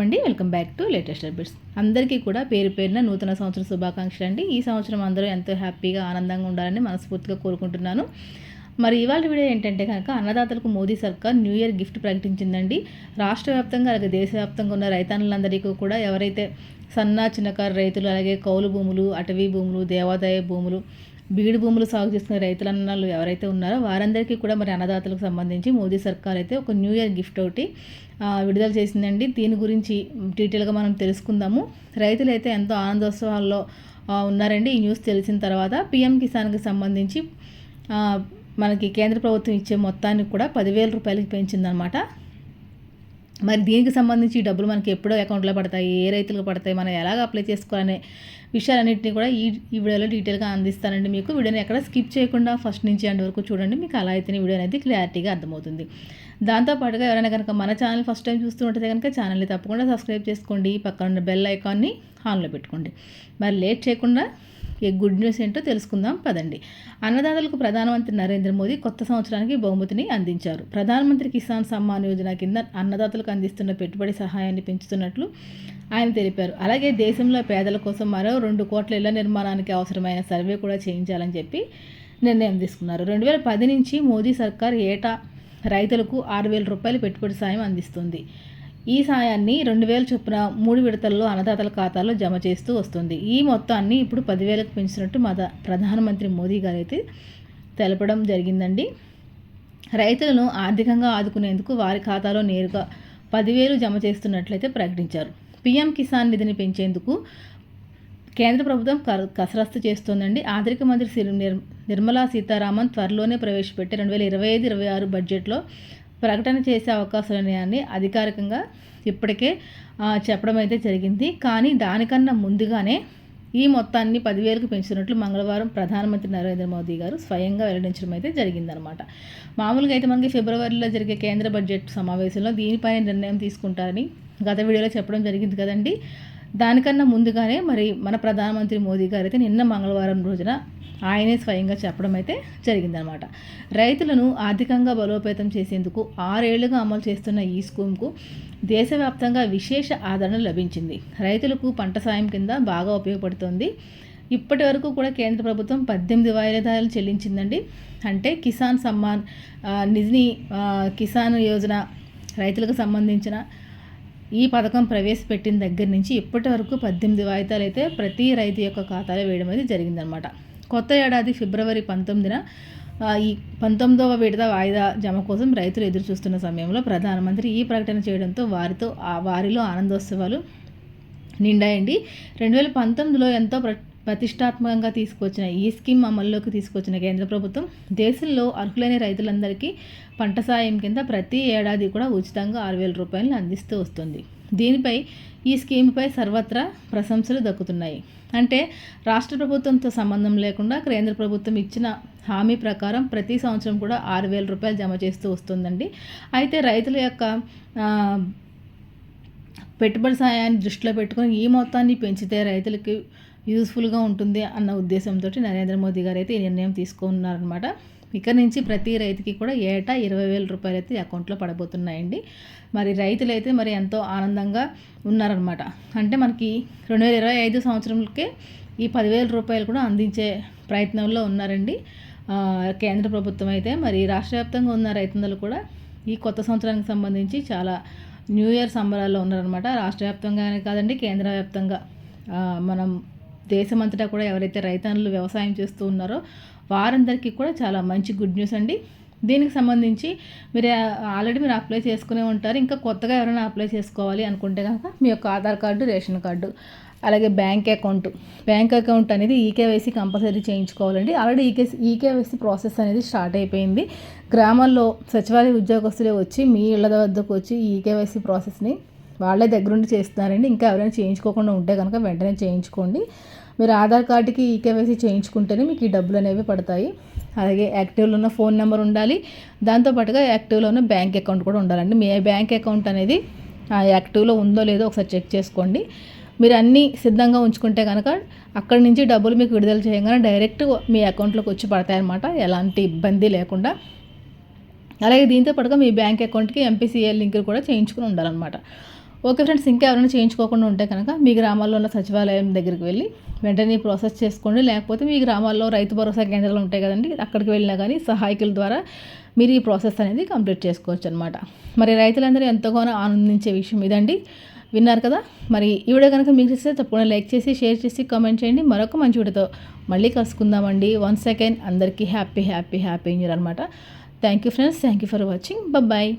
నమస్కారం అండి welcome back to latest updates. అందరికీ కూడా పేరు పేరున నూతన సంవత్సర శుభాకాంక్షలు అండి. ఈ సంవత్సరం అందరూ ఎంతో హ్యాపీగా ఆనందంగా ఉండాలని మనస్ఫూర్తిగా కోరుకుంటున్నాను. మరి ఇవాళ వీడియో ఏంటంటే కనుక అన్నదాతలకు మోదీ సర్కార్ న్యూ ఇయర్ గిఫ్ట్ ప్రకటించిందండి. రాష్ట్ర వ్యాప్తంగా అలాగే దేశవ్యాప్తంగా ఉన్న రైతన్నులందరికీ కూడా ఎవరైతే సన్న చిన్నకారు రైతులు అలాగే కౌలు భూములు అటవీ భూములు దేవాదాయ భూములు బీడు భూములు సాగు చేసుకునే రైతులన్నలు ఎవరైతే ఉన్నారో వారందరికీ కూడా మరి అన్నదాతలకు సంబంధించి మోదీ సర్కార్ అయితే ఒక న్యూ ఇయర్ గిఫ్ట్ ఒకటి విడుదల చేసిందండి. దీని గురించి డీటెయిల్గా మనం తెలుసుకుందాము. రైతులు అయితే ఎంతో ఆనందోత్సవాల్లో ఉన్నారండి. ఈ న్యూస్ తెలిసిన తర్వాత పిఎం కిసాన్కి సంబంధించి మనకి కేంద్ర ప్రభుత్వం ఇచ్చే మొత్తాన్ని కూడా పదివేల రూపాయలకి పెంచిందనమాట మరి దీనికి సంబంధించి డబ్బులు మనకి ఎప్పుడో అకౌంట్లో పడతాయి ఏ రైతులకు పడతాయి మనం ఎలాగ అప్లై చేసుకోవాలనే విషయాలన్నింటినీ కూడా ఈ ఈ వీడియోలో డీటెయిల్గా అందిస్తానండి మీకు. వీడియోని ఎక్కడ స్కిప్ చేయకుండా ఫస్ట్ నుంచి అండ్ వరకు చూడండి మీకు అలా అయితేనే వీడియో అనేది క్లారిటీగా అర్థమవుతుంది. దాంతోపాటుగా ఎవరైనా కనుక మన ఛానల్ ఫస్ట్ టైం చూస్తుంటే కనుక ఛానల్ని తప్పకుండా సబ్స్క్రైబ్ చేసుకోండి. పక్కన ఉన్న బెల్ ఐకాన్ని ఆన్లో పెట్టుకోండి. మరి లేట్ చేయకుండా గుడ్ న్యూస్ ఏంటో తెలుసుకుందాం పదండి. అన్నదాతలకు ప్రధానమంత్రి నరేంద్ర మోదీ కొత్త సంవత్సరానికి బహుమతిని అందించారు. ప్రధానమంత్రి కిసాన్ సమ్మాన్ యోజన కింద అన్నదాతలకు అందిస్తున్న పెట్టుబడి సహాయాన్ని పెంచుతున్నట్లు ఆయన తెలిపారు. అలాగే దేశంలో పేదల కోసం మరో రెండు కోట్ల ఇళ్ళ నిర్మాణానికి అవసరమైన సర్వే కూడా చేయించాలని చెప్పి నిర్ణయం తీసుకున్నారు. రెండు వేల పది నుంచి మోదీ సర్కార్ ఏటా రైతులకు ఆరు వేల రూపాయలు పెట్టుబడి సాయం అందిస్తుంది. ఈ సాయాన్ని రెండు వేల చొప్పున మూడు విడతల్లో అన్నదాతల ఖాతాలో జమ చేస్తూ వస్తుంది. ఈ మొత్తాన్ని ఇప్పుడు పదివేలకు పెంచినట్టు మద ప్రధానమంత్రి మోదీ గారు అయితే తెలపడం జరిగిందండి. రైతులను ఆర్థికంగా ఆదుకునేందుకు వారి ఖాతాలో నేరుగా పదివేలు జమ చేస్తున్నట్లయితే ప్రకటించారు. పీఎం కిసాన్ నిధిని పెంచేందుకు కేంద్ర ప్రభుత్వం కసరత్తు చేస్తోందండి. ఆర్థిక మంత్రి నిర్మలా సీతారామన్ త్వరలోనే ప్రవేశపెట్టి రెండు వేల ఇరవై ఐదు ఇరవై ఆరు బడ్జెట్లో ప్రకటన చేసే అవకాశాలున్నాయని అధికారికంగా ఇప్పటికే చెప్పడం అయితే జరిగింది. కానీ దానికన్నా ముందుగానే ఈ మొత్తాన్ని పదివేలకు పెంచినట్లు మంగళవారం ప్రధానమంత్రి నరేంద్ర మోదీ గారు స్వయంగా వెల్లడించడం అయితే జరిగిందనమాట మామూలుగా అయితే మనకి ఫిబ్రవరిలో జరిగే కేంద్ర బడ్జెట్ సమావేశంలో దీనిపైన నిర్ణయం తీసుకుంటారని గత వీడియోలో చెప్పడం జరిగింది కదండి. దానికన్నా ముందుగానే మరి మన ప్రధానమంత్రి మోదీ గారు అయితే నిన్న మంగళవారం రోజున ఆయనే స్వయంగా చెప్పడం అయితే జరిగిందనమాట. రైతులను ఆర్థికంగా బలోపేతం చేసేందుకు ఆరేళ్ళుగా అమలు చేస్తున్న ఈ స్కీమ్కు దేశవ్యాప్తంగా విశేష ఆదరణ లభించింది. రైతులకు పంట సాయం కింద బాగా ఉపయోగపడుతుంది. ఇప్పటి వరకు కూడా కేంద్ర ప్రభుత్వం పద్దెనిమిది వాయిదాలు చెల్లించిందండి. అంటే కిసాన్ సమ్మాన్ నిధిని కిసాన్ యోజన రైతులకు సంబంధించిన ఈ పథకం ప్రవేశపెట్టిన దగ్గర నుంచి ఇప్పటి వరకు పద్దెనిమిది వాయిదాలు అయితే ప్రతి రైతు యొక్క ఖాతాలో వేయడం అనేది జరిగిందనమాట. కొత్త ఏడాది ఫిబ్రవరి పంతొమ్మిదిన ఈ పంతొమ్మిదవ విడత వాయిదా జమ కోసం రైతులు ఎదురు చూస్తున్న సమయంలో ప్రధానమంత్రి ఈ ప్రకటన చేయడంతో వారితో వారిలో ఆనందోత్సవాలు నిండాయండి. రెండు వేల పంతొమ్మిదిలో ఎంతో ప్ర ప్రతిష్టాత్మకంగా తీసుకొచ్చిన ఈ స్కీమ్ అమల్లోకి తీసుకొచ్చిన కేంద్ర ప్రభుత్వం దేశంలో అర్హులైన రైతులందరికీ పంట సాయం కింద ప్రతి ఏడాది కూడా ఉచితంగా ఆరు వేల రూపాయలను అందిస్తూ వస్తుంది. దీనిపై ఈ స్కీమ్పై సర్వత్రా ప్రశంసలు దక్కుతున్నాయి. అంటే రాష్ట్ర ప్రభుత్వంతో సంబంధం లేకుండా కేంద్ర ప్రభుత్వం ఇచ్చిన హామీ ప్రకారం ప్రతి సంవత్సరం కూడా ఆరు వేల రూపాయలు జమ చేస్తూ వస్తుందండి. అయితే రైతుల యొక్క పెట్టుబడి సాయాన్ని దృష్టిలో పెట్టుకొని ఈ మొత్తాన్ని పెంచితే రైతులకి యూస్ఫుల్గా ఉంటుంది అన్న ఉద్దేశంతో నరేంద్ర మోదీ గారు అయితే ఈ నిర్ణయం తీసుకున్నారనమాట ఇక్కడ నుంచి ప్రతి రైతుకి కూడా ఏటా ఇరవై వేల రూపాయలు అయితే అకౌంట్లో పడబోతున్నాయండి. మరి రైతులు అయితే మరి ఎంతో ఆనందంగా ఉన్నారనమాట అంటే మనకి రెండు వేల ఇరవై ఐదు సంవత్సరంకే ఈ పదివేల రూపాయలు కూడా అందించే ప్రయత్నంలో ఉన్నారండి. కేంద్ర ప్రభుత్వం అయితే మరి రాష్ట్ర వ్యాప్తంగా ఉన్న రైతులు కూడా ఈ కొత్త సంవత్సరానికి సంబంధించి చాలా న్యూ ఇయర్ సంబరాల్లో ఉన్నారనమాట రాష్ట్ర వ్యాప్తంగానే కాదండి కేంద్ర వ్యాప్తంగా. మనం దేశమంతటా కూడా ఎవరైతే రైతన్నులు వ్యవసాయం చేస్తూ ఉన్నారో వారందరికీ కూడా చాలా మంచి గుడ్ న్యూస్ అండి. దీనికి సంబంధించి మీరు ఆల్రెడీ మీరు అప్లై చేసుకునే ఉంటారు. ఇంకా కొత్తగా ఎవరైనా అప్లై చేసుకోవాలి అనుకుంటే కనుక మీ యొక్క ఆధార్ కార్డు రేషన్ కార్డు అలాగే బ్యాంక్ అకౌంట్. బ్యాంక్ అకౌంట్ అనేది eKYC compulsory చేయించుకోవాలండి. Already e K eKYC process అనేది స్టార్ట్ అయిపోయింది. గ్రామాల్లో సచివాలయ ఉద్యోగస్తులే వచ్చి మీ ఇళ్ళ వద్దకు వచ్చి ఈకేవైసీ ప్రాసెస్ని వాళ్ళే దగ్గరుండి చేస్తున్నారండి. ఇంకా ఎవరైనా చేయించుకోకుండా ఉంటే కనుక వెంటనే చేయించుకోండి. మీరు ఆధార్ కార్డుకి ఈకేవైసీ చేయించుకుంటేనే మీకు ఈ డబ్బులు అనేవి పడతాయి. అలాగే యాక్టివ్లో ఉన్న ఫోన్ నెంబర్ ఉండాలి. దాంతోపాటుగా యాక్టివ్లో ఉన్న బ్యాంక్ అకౌంట్ కూడా ఉండాలండి. మీ బ్యాంక్ అకౌంట్ అనేది యాక్టివ్లో ఉందో లేదో ఒకసారి చెక్ చేసుకోండి. మీరు అన్నీ సిద్ధంగా ఉంచుకుంటే కనుక అక్కడి నుంచి డబ్బులు మీకు విడుదల చేయగానే డైరెక్ట్ మీ అకౌంట్లోకి వచ్చి పడతాయన్నమాట. ఎలాంటి ఇబ్బంది లేకుండా. అలాగే దీంతో పాటుగా మీ బ్యాంక్ అకౌంట్కి ఎంపీసీఏ లింకులు కూడా చేయించుకుని ఉండాలన్నమాట. ఓకే ఫ్రెండ్స్ ఇంకా ఎవరైనా చేయించుకోకుండా ఉంటే కనుక మీ గ్రామాల్లో ఉన్న సచివాలయం దగ్గరికి వెళ్ళి వెంటనే ప్రాసెస్ చేసుకోండి. లేకపోతే మీ గ్రామాల్లో రైతు భరోసా కేంద్రాలు ఉంటాయి కదండి అక్కడికి వెళ్ళినా కానీ సహాయకుల ద్వారా మీరు ఈ ప్రాసెస్ అనేది కంప్లీట్ చేసుకోవచ్చు అనమాట మరి రైతులందరూ ఎంతగానో ఆనందించే విషయం ఇదండి. విన్నారు కదా? మరి ఈ వీడియో కనుక మీకు ఇస్తే తప్పకుండా లైక్ చేసి షేర్ చేసి కామెంట్ చేయండి. మరొక మంచి వీడియోతో మళ్ళీ కలుసుకుందామండి. వన్ సెకండ్ అందరికీ హ్యాపీ హ్యాపీ హ్యాపీ ఇయర్ అనమాట thank you friends thank you for watching. Bye